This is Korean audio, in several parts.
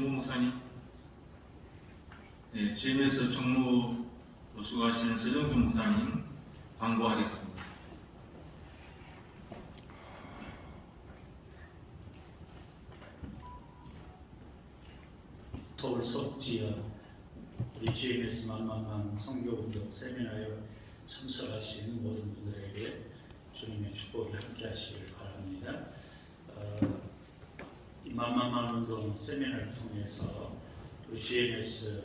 정무 목사님, 네, GMS 정무 수고하시는 세정수 목사님 광고하겠습니다. 서울 속지역 우리 GMS 만만만 성교운동 세미나에 참석하신 모든 분들에게 주님의 축복이 함께하시길 바랍니다. 어, 이 만만만 운동 세미나를 통해서 우리 GMS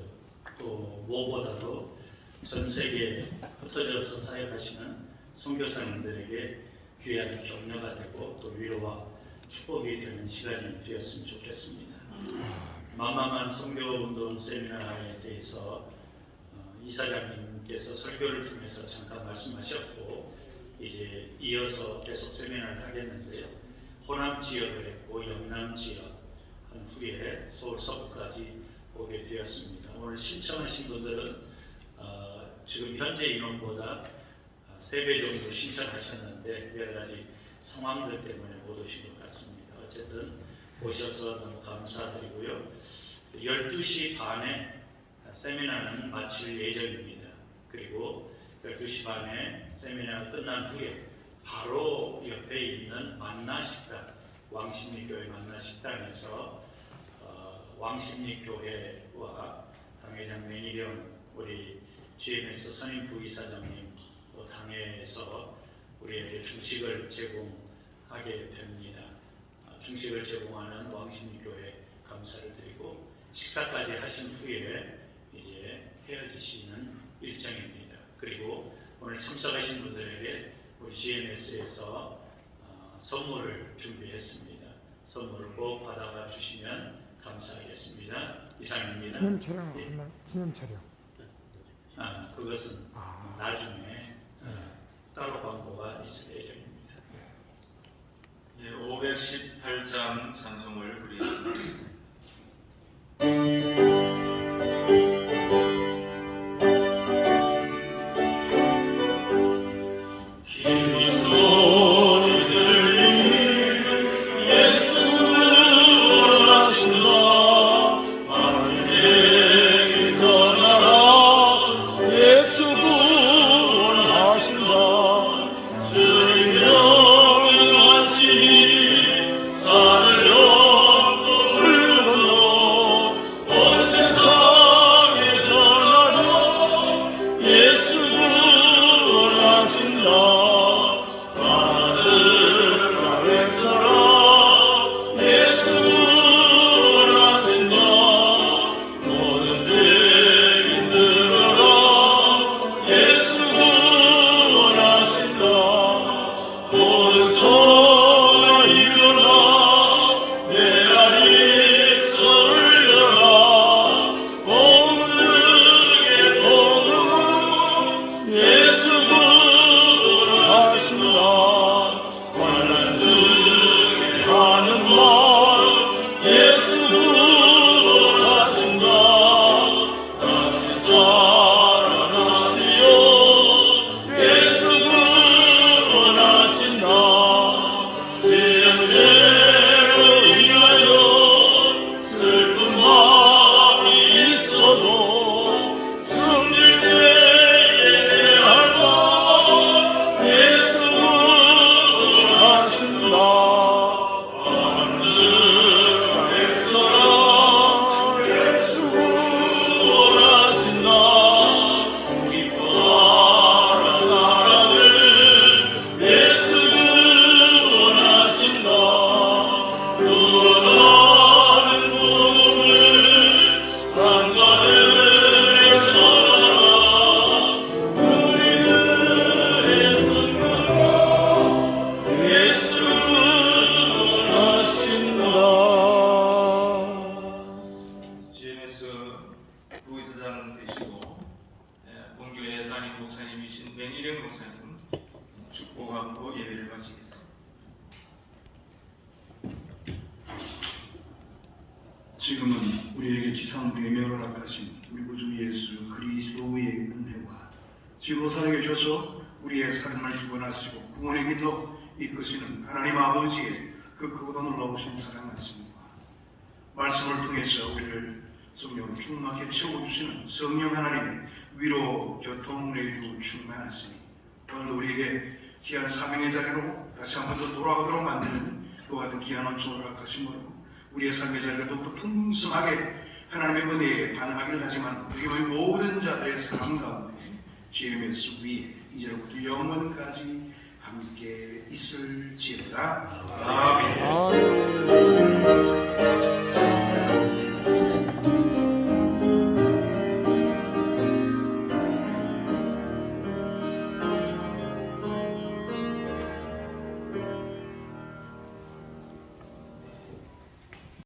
또 무엇보다도 전 세계에 흩어져서 사역하시는 선교사님들에게 귀한 격려가 되고 또 위로와 축복이 되는 시간이 되었으면 좋겠습니다. 만만한 선교운동 세미나에 대해서 어, 이사장님께서 설교를 통해서 잠깐 말씀하셨고 이제 이어서 계속 세미나를 하겠는데요. 호남 지역을 했고 영남 지역 한 후에 서울 서부까지 오게 되었습니다. 오늘 신청하신 분들은 어, 지금 현재 인원보다 3배 정도 신청하셨는데 여러 가지 상황들 때문에 못 오신 것 같습니다. 어쨌든 오셔서 너무 감사드리고요. 12시 반에 세미나는 마칠 예정입니다. 그리고 12시 반에 세미나가 끝난 후에 바로 옆에 있는 만나식당, 왕십리 교회 만나 식당에서 어, 왕십리 교회와 당회장 매니령 우리 GMS 선임 부이사장님 또 당회에서 우리에게 중식을 제공하게 됩니다. 어, 중식을 제공하는 왕십리 교회 감사를 드리고 식사까지 하신 후에 이제 헤어지시는 일정입니다. 그리고 오늘 참석하신 분들에게 우리 GMS에서 어, 선물을 준비했습니다. 선물을 꼭 받아가 주시면 감사하겠습니다. 이상입니다. 기념 촬영 예. 한번 기념 촬영. 아, 그것은 아. 나중에 어, 따로 광고가 있을 예정입니다. 예, 518장 찬송을 부르 지금은 우리에게 지상 대명을 허락하신 우리 구주 예수 그리스도의 은혜와 지고 살아계셔서 우리의 삶을 주관하시고 구원의 길로 이끄시는 하나님 아버지의 그 크고도 놀라우신 사랑 말씀과 말씀을 통해서 우리를 충만하게 채워주시는 성령 하나님의 위로 교통 내주 충만하시니 오늘도 우리에게 귀한 사명의 자리로 다시 한 번 더 돌아오도록 만드는 그와 같은 귀한 원천을 허락하심으로 우리의 삶의 자리가 더욱더 풍성하게 하나님의 은혜에 반응하기를 하지만 우리의 모든 자들의 삶 가운데 GMS 위에 이제로부터 영원까지 함께 있을지어다. 아멘. 아멘.